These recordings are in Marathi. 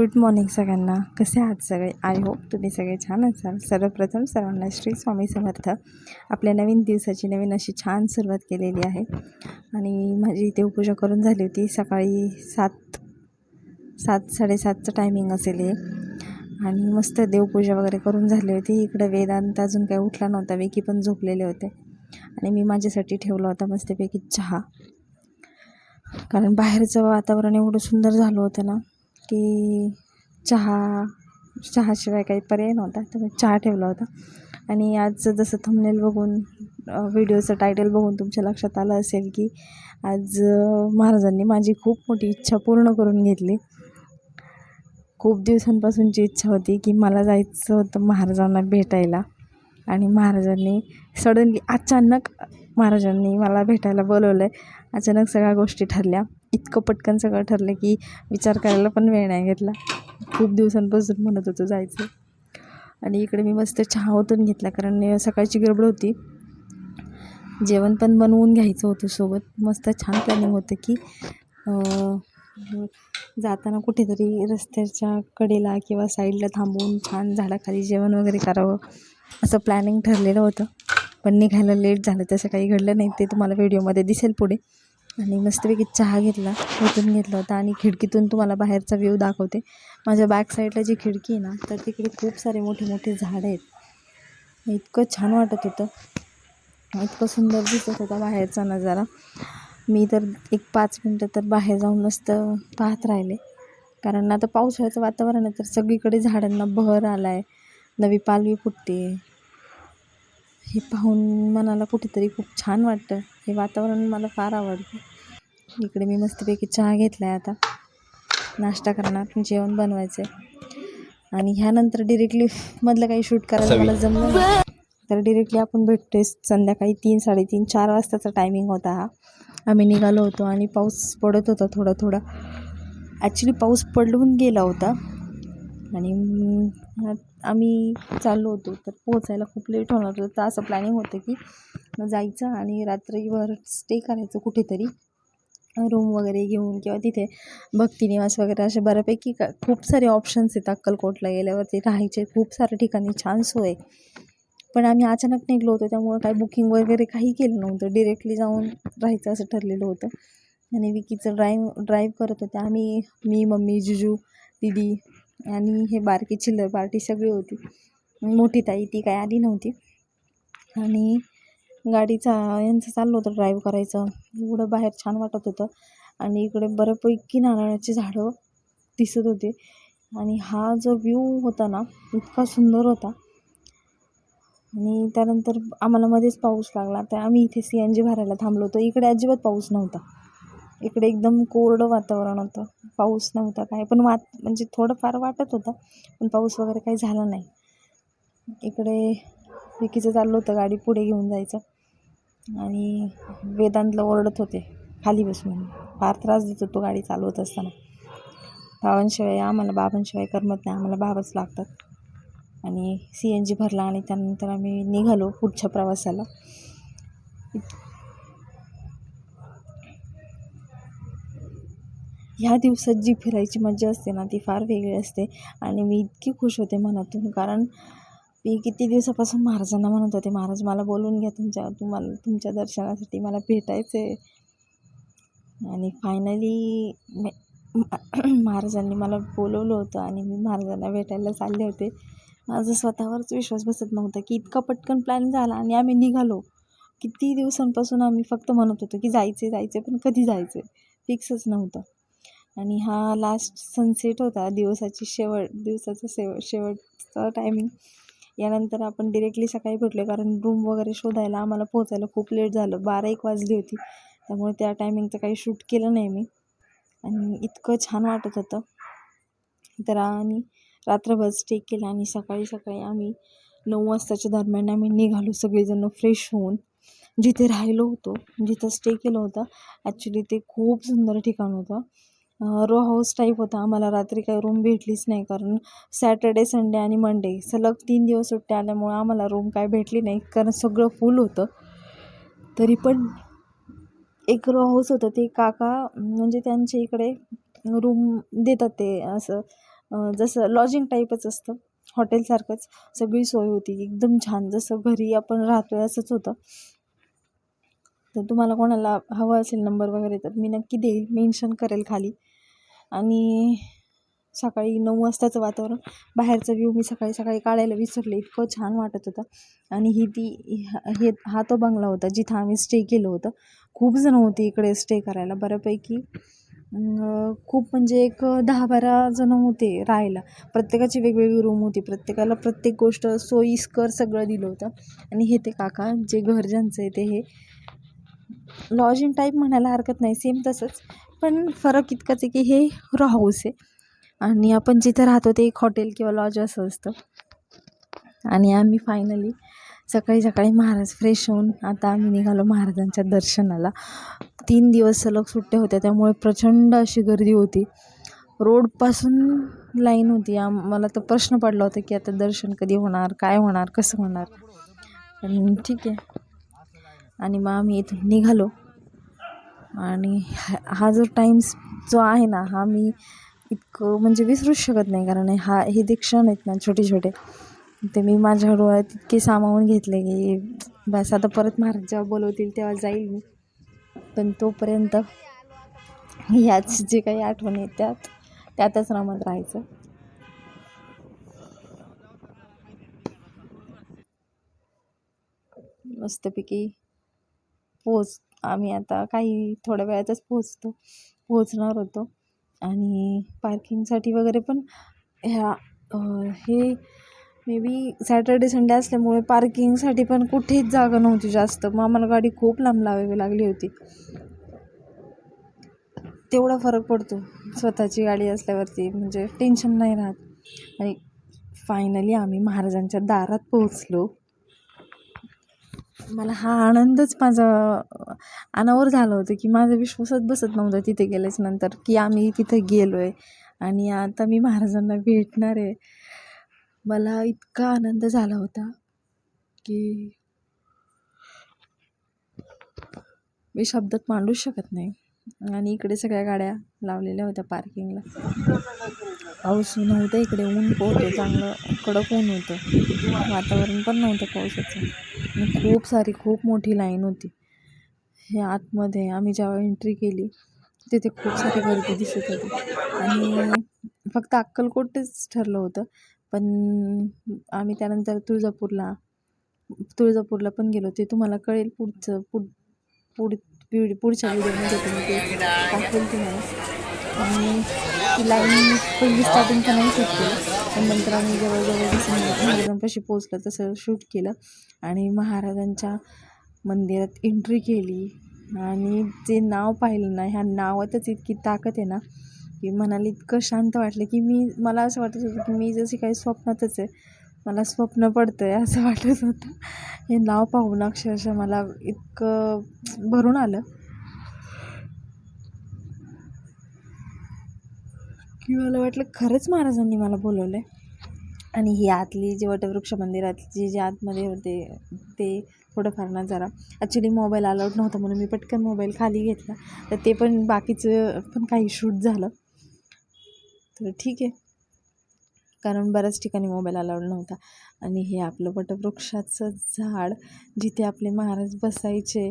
गुड मॉर्निंग सगळ्यांना. कसे आहात सगळे? आय होप तुम्ही सगळे छान असाल सर्वप्रथम सर्वांना श्री स्वामी समर्थ. आपल्या नवीन दिवसाची नवीन अशी छान सुरुवात केलेली आहे. आणि माझी देवपूजा करून झाली होती. सकाळी सात सात साडेसातचं टायमिंग असेल हे. आणि मस्त देवपूजा वगैरे करून झाली होती. इकडं वेदांत अजून काही उठला नव्हता. विकी पण झोपलेले होते. आणि मी माझ्यासाठी ठेवला होता मस्तपैकी चहा. कारण बाहेरचं वातावरण एवढं सुंदर झालं होतं ना. की चहा चहाशिवाय काही पर्याय नव्हता. तर मी चहा ठेवला होता. आणि आज जसं थंबनेल बघून व्हिडिओचं टायटल बघून तुमच्या लक्षात आलं असेल की आज महाराजांनी माझी खूप मोठी इच्छा पूर्ण करून घेतली. खूप दिवसांपासूनची इच्छा होती की मला जायचं होतं महाराजांना भेटायला. आणि महाराजांनी सडनली अचानक महाराजांनी मला भेटायला बोलवलं आहे अचानक सगळ्या गोष्टी ठरल्या. इतकं पटकन सगळं ठरलं की विचार करायला पण वेळ नाही घेतला. खूप दिवसांपासून म्हणत होतो जायचं. आणि इकडे मी मस्त चहा ओतून घेतला कारण सकाळची गडबड होती. जेवण पण बनवून घ्यायचं होतं सोबत. मस्त छान प्लॅनिंग होतं की जाताना कुठेतरी रस्त्याच्या कडेला किंवा साईडला थांबून छान झाडाखाली जेवण वगैरे करावं असं प्लॅनिंग ठरलेलं होतं. पण निघायला लेट झालं तसं काही घडलं नाही. ते तुम्हाला व्हिडिओमध्ये दिसेल पुढे. आणि मस्तपैकी चहा घेतला ओतून घेतला होता आणि खिडकीतून तुम्हाला बाहेरचा व्ह्यू दाखवते. माझ्या बॅक साईडला जी खिडकी आहे ना तर तिकडे खूप सारे मोठे मोठे झाडं आहेत. इतकं छान वाटत होतं. इतकं सुंदर दिसत होता बाहेरचा नजारा. मी तर एक पाच मिनटं तर बाहेर जाऊन मस्त पाहत राहिले. कारण आता पावसाळ्याचं वातावरण आहे तर सगळीकडे झाडांना बहर आला आहे नवी पालवी फुटते. हे पाहून मनाला कुठेतरी खूप छान वाटतं. हे वातावरण मला फार आवडतं. इकडे मी मस्तपैकी चहा घेतला आहे आता. नाश्ता करणार जेवण बनवायचं आहे आणि ह्यानंतर डिरेक्टली मधलं काही शूट करायला मला जमलं. तर डिरेक्टली आपण भेटतोय संध्याकाळी तीन साडेतीन चार वाजताचा टायमिंग होता हा. आम्ही निघालो होतो आणि पाऊस पडत होता थोडा थोडा. ॲक्च्युली पाऊस पडून गेला होता. आणि आम्ही चाललो होतो तर पोचायला खूप लेट होणार होतं. तर असं प्लॅनिंग होतं की जायचं आणि रात्रीवर स्टे करायचं कुठेतरी. रूम वगैरे घेऊन किंवा तिथे भक्तिनिवास वगैरे असे बऱ्यापैकी का खूप सारे ऑप्शन्स आहेत अक्कलकोटला गेल्यावरती. राहायचे खूप साऱ्या ठिकाणी छान सोय. आहे. पण आम्ही अचानक निघलो होतो त्यामुळं काही बुकिंग वगैरे काही केलं नव्हतं. डिरेक्टली जाऊन राहायचं असं ठरलेलं होतं. आणि विकीचं ड्राईव्ह ड्राईव्ह करत होते. आम्ही मी मम्मी जुजू दिदी आणि हे बारकी चिल्लर पार्टी सगळी होती. मोठी ताई ती काय आली नव्हती. आणि गाडीचा यांचं चाललं होतं ड्राईव्ह करायचं. एवढं बाहेर छान वाटत होतं. आणि इकडे बऱ्यापैकी नारळाची झाडं दिसत होते. आणि हा जो व्ह्यू होता ना इतका सुंदर होता. आणि त्यानंतर आम्हाला मध्येच पाऊस लागला. तर आम्ही इथे सी एन जी भरायला थांबलो होतो. इकडे अजिबात पाऊस नव्हता. इकडे एकदम कोरडं वातावरण होतं. पाऊस नव्हता काय. पण वात म्हणजे थोडंफार वाटत होतं. पण पाऊस वगैरे काही झाला नाही. इकडे विकीचं चाललं होतं गाडी पुढे घेऊन जायचं. आणि वेदांतला ओरडत होते. खाली बसून फार त्रास देत होतो गाडी चालवत असताना. बाबांशिवाय आम्हाला बाबांशिवाय करमत नाही. आम्हाला बाबाच लागतात. आणि सी एन जी भरला आणि त्यानंतर आम्ही निघालो पुढच्या प्रवासाला. ह्या दिवसात जी फिरायची मजा असते ना ती फार वेगळी असते. आणि मी इतकी खुश होते मनातून कारण मी किती दिवसापासून महाराजांना म्हणत होते महाराज मला बोलवून घ्या तुमच्या तुम्हाला तुमच्या दर्शनासाठी मला भेटायचं आहे आणि फायनली महाराजांनी मला बोलवलं होतं आणि मी महाराजांना भेटायला चालले होते. माझं स्वतःवरच विश्वास बसत नव्हता की इतका पटकन प्लॅन झाला आणि आम्ही निघालो. किती दिवसांपासून आम्ही फक्त म्हणत होतो की जायचे जायचे पण कधी जायचे फिक्सच नव्हतं. आणि हा लास्ट सनसेट होता दिवसाची शेवट दिवसाचा शेव शेवटचा टायमिंग यानंतर आपण डिरेक्टली सकाळी भेटलो कारण रूम वगैरे शोधायला आम्हाला पोचायला खूप लेट झालं. बारा एक वाजली होती. त्यामुळे त्या टायमिंगचं काही शूट केलं नाही मी. आणि इतकं छान वाटत होतं. तर आणि रात्रभर स्टे केला आणि सकाळी सकाळी आम्ही नऊ वाजताच्या दरम्यान आम्ही निघालो. सगळेजण फ्रेश होऊन जिथे राहिलो होतो जिथं स्टे केलं होतं ॲक्च्युली ते खूप सुंदर ठिकाण होतं. रो हाऊस टाईप होता आम्हाला. रात्री काही रूम भेटलीच नाही कारण सॅटर्डे संडे आणि मंडे सलग तीन दिवस सुट्ट्या आल्यामुळं आम्हाला रूम काय भेटली नाही कारण सगळं फुल होतं. तरी पण एक रो हाऊस होतं. ते काका म्हणजे त्यांच्या इकडे रूम देतात ते असं जसं लॉजिंग टाईपच असतं. हॉटेलसारखंच सगळी सोय होती. एकदम छान. जसं घरी आपण राहतो आहे असंच होतं. तर तुम्हाला कोणाला हवं असेल नंबर वगैरे तर मी नक्की देईल. मेन्शन करेल खाली. आणि सकाळी नऊ वाजताचं वातावरण बाहेरचा व्ह्यू मी सकाळी सकाळी काढायला विसरले इतकं छान वाटत होतं. आणि ही ती हे हा तो बंगला होता जिथं आम्ही स्टे केलं होतं. खूप जण होती इकडे स्टे करायला बऱ्यापैकी. खूप म्हणजे एक दहा बारा जण होते राहायला. प्रत्येकाची वेगवेगळी रूम होती. प्रत्येकाला प्रत्येक गोष्ट सोयीस्कर सगळं दिलं होतं. आणि हे ते काका जे घर ज्यांचं आहे ते हे लॉजिंग टाईप म्हणायला हरकत नाही सेम तसंच. पण फरक इतकाच आहे की हे रॉ हाऊस आहे. आणि आपण जिथं राहतो ते एक हॉटेल किंवा लॉज असं असतं. आणि आम्ही फायनली सकाळी सकाळी महाराज फ्रेश होऊन आता आम्ही निघालो महाराजांच्या दर्शनाला. तीन दिवस सलग सुट्ट्या होत्या त्यामुळे प्रचंड अशी गर्दी होती. रोडपासून लाईन होती. आम्हाला तर प्रश्न पडला होता की आता दर्शन कधी होणार काय होणार कसं होणार. पण ठीक आहे. आणि मग आम्ही इथून निघालो. आणि हा हा जो टाईम्स जो आहे ना हा मी इतकं म्हणजे विसरूच शकत नाही. कारण हा हे जे क्षण आहेत ना छोटे छोटे ते मी माझ्या डोळ्यात इतके सामावून घेतले की बस आता परत महाराज जेव्हा बोलवतील तेव्हा जाईल मी. पण तोपर्यंत याच जे काही आठवणी आहेत त्यात त्यातच रमत राहायचं. मस्तपैकी पोच आम्ही आता काही थोड्या वेळातच पोचतो पोचणार होतो. आणि पार्किंगसाठी वगैरे पण ह्या हे मे बी सॅटर्डे संडे असल्यामुळे पार्किंगसाठी पण कुठेच जागा नव्हती जास्त. मग आम्हाला गाडी खूप लांब लावावी लागली होती. तेवढा फरक पडतो. स्वतःची गाडी असल्यावरती म्हणजे टेन्शन नाही राहत. आणि फायनली आम्ही महाराजांच्या दारात पोहोचलो. मला हा आनंदच माझा अनावर झालं होतं की माझा विश्वासच बसत नव्हता तिथे गेल्याच नंतर की आम्ही तिथे गेलो आहे आणि आता मी महाराजांना भेटणार आहे. मला इतका आनंद झाला होता की मी शब्दात मांडूच शकत नाही. आणि इकडे सगळ्या गाड्या लावलेल्या होत्या पार्किंगला पाऊस नव्हतं इकडे ऊन होतं चांगलं कडक ऊन होतं. वातावरण पण नव्हतं पावसाचं. आणि खूप सारी खूप मोठी लाईन होती. हे आतमध्ये आम्ही जेव्हा एंट्री केली तिथे खूप सारी गर्दी दिसत होती. आणि फक्त अक्कलकोटच ठरलं होतं. पण आम्ही त्यानंतर तुळजापूरला तुळजापूरला पण गेलो. ते तुम्हाला कळेल पुढचं पुढ पुढ पुढच्या व्हिडिओमध्ये तुम्ही ते दाखवेल तुम्हाला. आणि ती लाईन पहिली स्टार्टिंगचं नाही शूट केलं पण नंतर आम्ही जवळजवळ जसं महाराजांपाशी पोचलं तसं शूट केलं. आणि महाराजांच्या मंदिरात एंट्री केली. आणि जे नाव पाहिलं ना ह्या नावातच इतकी ताकद आहे ना की मनाला इतकं शांत वाटलं की मी मला असं वाटत होतं की मी जशी काही स्वप्नातच आहे मला स्वप्न पडतं आहे असं वाटत होतं. हे नाव पाहून अक्षरशः मला इतकं भरून आलं. की मला वाटलं खरंच महाराजांनी मला बोलवलं आहे आणि ही आतली जी वटवृक्ष मंदिरातली जे आतमध्ये होते ते थोडंफार ना जरा. ॲक्च्युली मोबाईल अलाउड नव्हता म्हणून मी पटकन मोबाईल खाली घेतला. तर ते पण बाकीचं पण काही शूट झालं. तर ठीक आहे. कारण बऱ्याच ठिकाणी मोबाईल अलाउड नव्हता. आणि हे आपलं वटवृक्षाचं झाड जिथे आपले महाराज बसायचे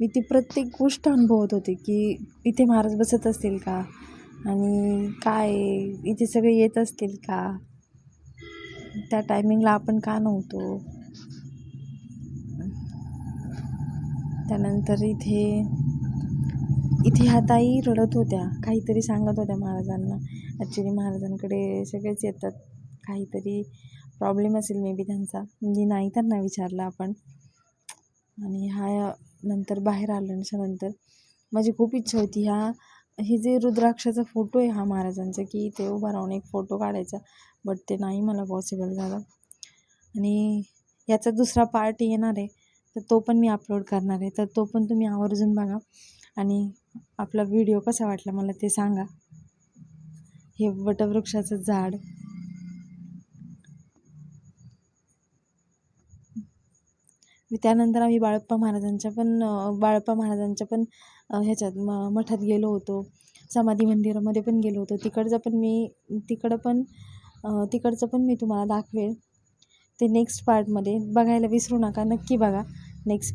मी ती प्रत्येक गोष्ट अनुभवत होते की इथे महाराज बसत असतील का? आणि काय इथे सगळे येत असतील का? त्या टायमिंगला आपण का नव्हतो? त्यानंतर इथे इथे ह्या ताई रडत होत्या. काहीतरी सांगत होत्या महाराजांना. ॲक्च्युली महाराजांकडे सगळेच येतात. काहीतरी प्रॉब्लेम असेल मे बी त्यांचा. म्हणजे नाही त्यांना विचारलं आपण. आणि ह्या नंतर बाहेर आल्याच्यानंतर माझी खूप इच्छा होती. ह्या हे जे रुद्राक्षाचा फोटो आहे हा महाराजांचा की ते उभा राहून एक फोटो काढायचा बट ते नाही मला पॉसिबल झालं. आणि याचा दुसरा पार्ट येणार आहे तर तो पण मी अपलोड करणार आहे. तर तो पण तुम्ही आवर्जून बघा. आणि आपला व्हिडिओ कसा वाटला मला ते सांगा. हे वटवृक्षाचं झाड. त्यानंतर आम्ही बाळप्पा महाराजांच्या पण बाळप्पा महाराजांच्या पण ह्याच्यात म मठात गेलो होतो. समाधी मंदिरामध्ये पण गेलो होतो. तिकडचं पण मी तिकडं पण तिकडचं पण मी तुम्हाला दाखवेल. ते नेक्स्ट पार्टमध्ये बघायला विसरू नका. नक्की बघा. Next part